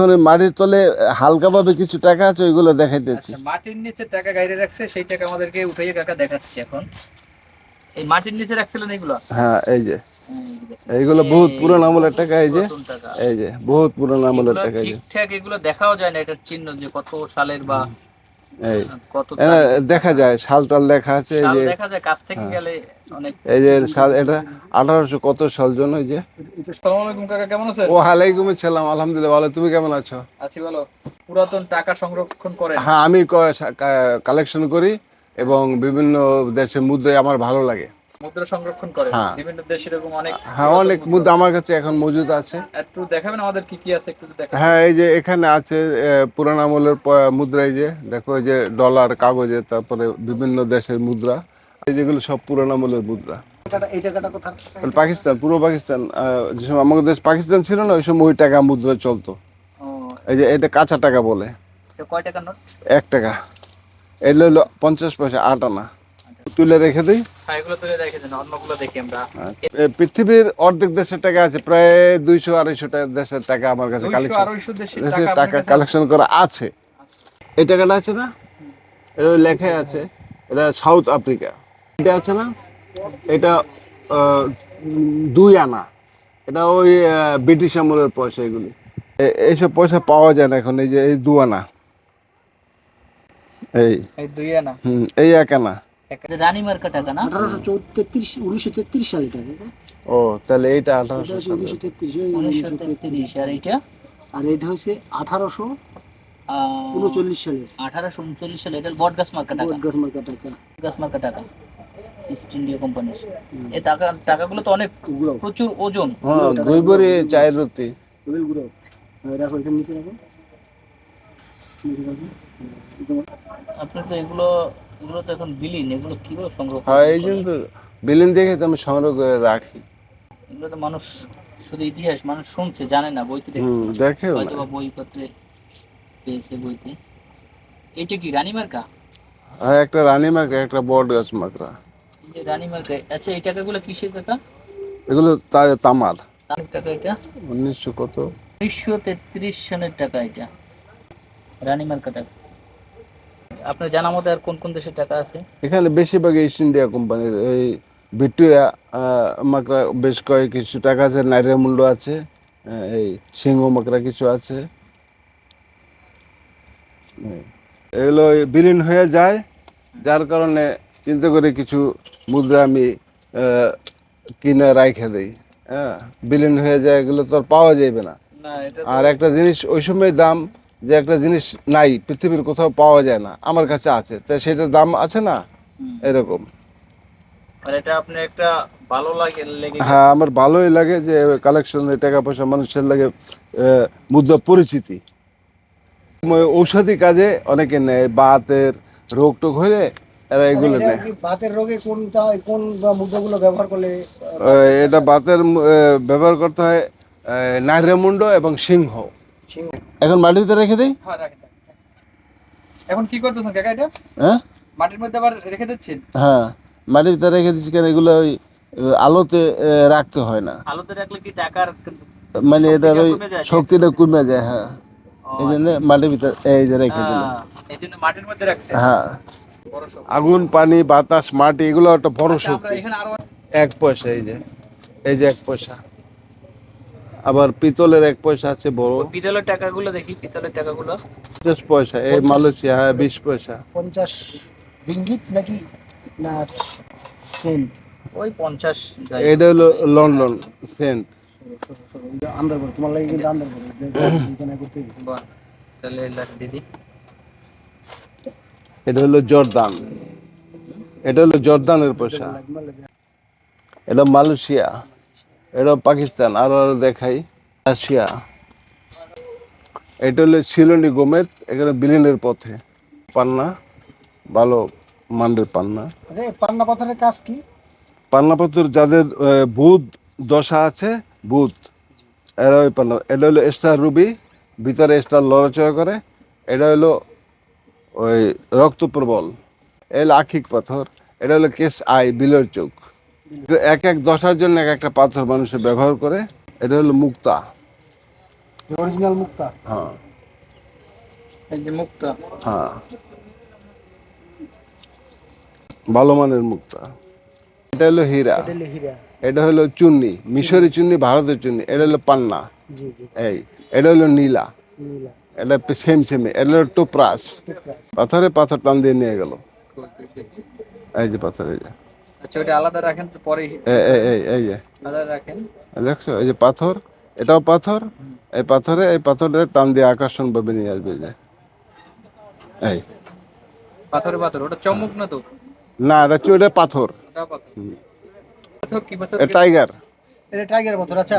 এখন ওই মাটির তলে হালকাভাবে কিছু টাকা আছে ওইগুলো দেখাইতেছি। আচ্ছা মাটির নিচে টাকা গাইরে রাখছে সেই টাকা আমাদেরকে উঠাইয়ে কাকা দেখাচ্ছে এখন। এই মাটির নিচে রাখছিলেন এগুলো হ্যাঁ এই যে। এইগুলো বহুত পুরান আমলের টাকা এই যে। টাকা। এই যে বহুত পুরান আমলের টাকা ঠিকঠাক এগুলো দেখাও যায় না এটার চিহ্ন যে কত সালের বা দেখা যায় সাল টাল লেখা আছে এই যে দেখা যায় কাছ থেকে গেলে অনেক এই যে সাল এটা আঠারোশো কত সাল জন্য এই যে? আসসালামু আলাইকুম কাকা কেমন আছে ও হালাইকুম সালাম আলহামদুলিল্লাহ ভালো। তুমি কেমন আছো? আছি ভালো। পুরাতন টাকা সংরক্ষণ করে হ্যাঁ আমি কালেকশন করি এবং বিভিন্ন দেশের মুদ্রায় আমার ভালো লাগে। মুদ্রা সংরক্ষণ করেন হ্যাঁ। বিভিন্ন দেশে এরকম অনেক হ্যাঁ অনেক মুদ্রা আমার কাছে এখন মজুদ আছে। একটু দেখাবেন আমাদের কি কি আছে একটু দেখাবেন হ্যাঁ এই যে এখানে আছে পুরান আমলের মুদ্রা এই যে দেখো এই যে ডলার কাগজে তারপরে বিভিন্ন দেশের মুদ্রা। এই যেগুলো সব পুরান আমলের মুদ্রা। পাকিস্তান পূর্ব পাকিস্তান আহ, যে সময় আমাদের দেশ পাকিস্তান ছিল না ওই সময় ওই টাকা মুদ্রা চলতো। এই যে এটা কাঁচা টাকা বলে। কয় টাকার নোট? এক টাকা। এগুলো হলো পঞ্চাশ পয়সা আট আনা। তুলে রেখে দিই। হ্যাঁ এ, পৃথিবীর অর্ধেক দেশের টাকা আছে প্রায় দুইশো আড়াইশোটা দেশের টাকা আমার কাছে টাকা কালেকশন করা আছে। এই টাকাটা আছে না? এটা লেখায় আছে। এটা সাউথ আফ্রিকা। এটা আছে না? এটা দুই আনা। এটা ওই ব্রিটিশ আমলের পয়সা এগুলি। এইসব পয়সা পাওয়া যায় না এখন এই যে এই দু আনা। এই। এই দুই আনা। হুম এই এক আনা। রানী মার্কা টাকা না? আঠারোশো তেত্রিশ উনিশশো তেত্রিশ সালে টাকা ও তাহলে এইটা আঠারোশো এটা হচ্ছে সালে। উনিশশো তেত্রিশ উনিশশো আর এইটা? আর এটা হচ্ছে আঠারোশো উনচল্লিশ সালের আঠারোশো উনচল্লিশ সালে এটা বট গাছ মার্কা টাকা। গাছ মার্কা টাকা। গাছ মার্কা টাকা। ইস্ট ইন্ডিয়া কোম্পানির এই টাকা টাকাগুলো তো অনেক প্রচুর ওজন। হ্যাঁ দুই চায়ের রুটি। ওগুলো গুলো রাখো এখানে নিচে রাখো। আপনার তো এগুলো এগুলো তো এখন বিলীন এগুলো কীভাবে সংগ্রহ হ্যাঁ এই জন্য তো বিলিন দেখে তো আমি সংগ্রহ করে রাখি। এগুলো তো মানুষ শুধু ইতিহাস মানুষ শুনছে জানে না বইতে দেখেও হয়তো বা বইপত্রে পেয়েছে বইতে। এটা কি রানী মার্কা? আর একটা রানী মাকড়া একটা বট গাছ মাকড়া এই যে রানী মার্কা আচ্ছা এই টাকাগুলো কিসের টাকা? এগুলো তামার। টাকা এটা? উনিশশো কত? উনিশশো তেত্রিশ সনের টাকা এটা। রানী মার্কা টাকা। আপনার জানা মতে আর কোন কোন দেশের টাকা আছে? এখানে বেশিরভাগ ইস্ট ইন্ডিয়া কোম্পানির এই ভিক্টোরিয়া মাকড়া বেশ কয়েক কিছু টাকা আছে নাইরের মূল্য আছে এই সিংহ মাকড়া কিছু আছে। এগুলো বিলীন হয়ে যায় যার কারণে চিন্তা করে কিছু মুদ্রা আমি কিনে রাইখে দিই। হ্যাঁ বিলীন হয়ে যায় এগুলো তো আর পাওয়া যাবে না। আর একটা জিনিস ওই সময় দাম যে একটা জিনিস নাই পৃথিবীর কোথাও পাওয়া যায় না আমার কাছে আছে। তাই সেটার দাম আছে না? এরকম। এটা আপনি একটা ভালো লাগে হ্যাঁ আমার ভালোই লাগে যে কালেকশনে টাকা পয়সা মানুষের লাগে মুদ্রা পরিচিতি। ঔষধি কাজে অনেকে নেয় বাতের রোগ টোগ হলে এরা এগুলো নেয়। বাতের রোগে কোনটা কোন মুদ্রাগুলো ব্যবহার করলে এটা বাতের ব্যবহার করতে হয় নাইরেমুন্ড এবং সিংহ। এখন মাটিতে রেখে দিই? হ্যাঁ রাখেন। এখন কি করতেছেন কাকা এটা? হ্যাঁ? মাটির মধ্যে আবার রেখে দিচ্ছেন? হ্যাঁ মাটিতে রেখে দিচ্ছি কেন? এগুলো ওই আলোতে রাখতে হয় না। আলোতে রাখলে কি টাকার মানে এটার ওই শক্তিটা কমে যায় হ্যাঁ। এই জন্য মাটির ভিতরে এই যে রেখে দিলাম। এই জন্য মাটির মধ্যে রাখছে হ্যাঁ। আগুন পানি বাতাস মাটি এগুলো একটা বড় আচ্ছা, শক্তি। এক পয়সা এই যে এই যে এক পয়সা। আবার পিতলের এক পয়সা আছে বড়। পিতলের টাকাগুলো দেখি পিতলের টাকাগুলো। পঞ্চাশ পয়সা এই মালয়েশিয়া হ্যাঁ বিশ পয়সা। পঞ্চাশ রিঙ্গিত নাকি? না সেন্ট। ওই পঞ্চাশ এটা হলো লন্ডন সেন্ট। তোমার লাগে কিন্তু তাহলে দিদি এটা হলো জর্দান। এটা হলো জর্দানের পয়সা। এটা মালয়েশিয়া। এটা পাকিস্তান আরও আরও দেখাই। রাশিয়া। এটা হলো সিলোনি গোমেদ এখানে বিলিনের পথে। পান্না ভালো মানের পান্না। আচ্ছা পান্না পাথরের কাজ কি? পান্না পাথর যাদের বুধ দশা আছে বুধ এরা ওই পান্না। এটা হলো স্টার রুবি ভিতরে স্টার লড়াচড়া করে। এটা হলো ওই রক্ত প্রবল। এটা আখিক পাথর এটা হলো কেস আই বিলের চোখ। এক এক দশার জন্য এক একটা পাথর মানুষে ব্যবহার করে এটা হলো মুক্তা। অরিজিনাল মুক্তা? হ্যাঁ। এই যে মুক্তা। হ্যাঁ। ভালো মানের মুক্তা। এটা হলো হীরা। এটা হলো চুন্নি মিশরি চুন্নি ভারতের চুন্নি। এটা হলো পান্না। এই এটা হলো নীলা। এটা সেম সেম এটা হলো টোপ্রাস। পাথরে পাথর টান দিয়ে নিয়ে গেল। এই যে পাথর এই যে। আচ্ছা ওটা আলাদা রাখেন তো পরে এই এই এই এই আলাদা রাখেন। দেখছ এই যে পাথর এটাও পাথর এই পাথরে এই পাথরের টান দিয়ে আকর্ষণ ভাবে নিয়ে আসবে যে। এই। পাথরে পাথর ওটা চমক না তো? না এটা চুড়ে পাথর। ওটা পাথর। কি পাথর? টাইগার এটা টাইগার পাথর আচ্ছা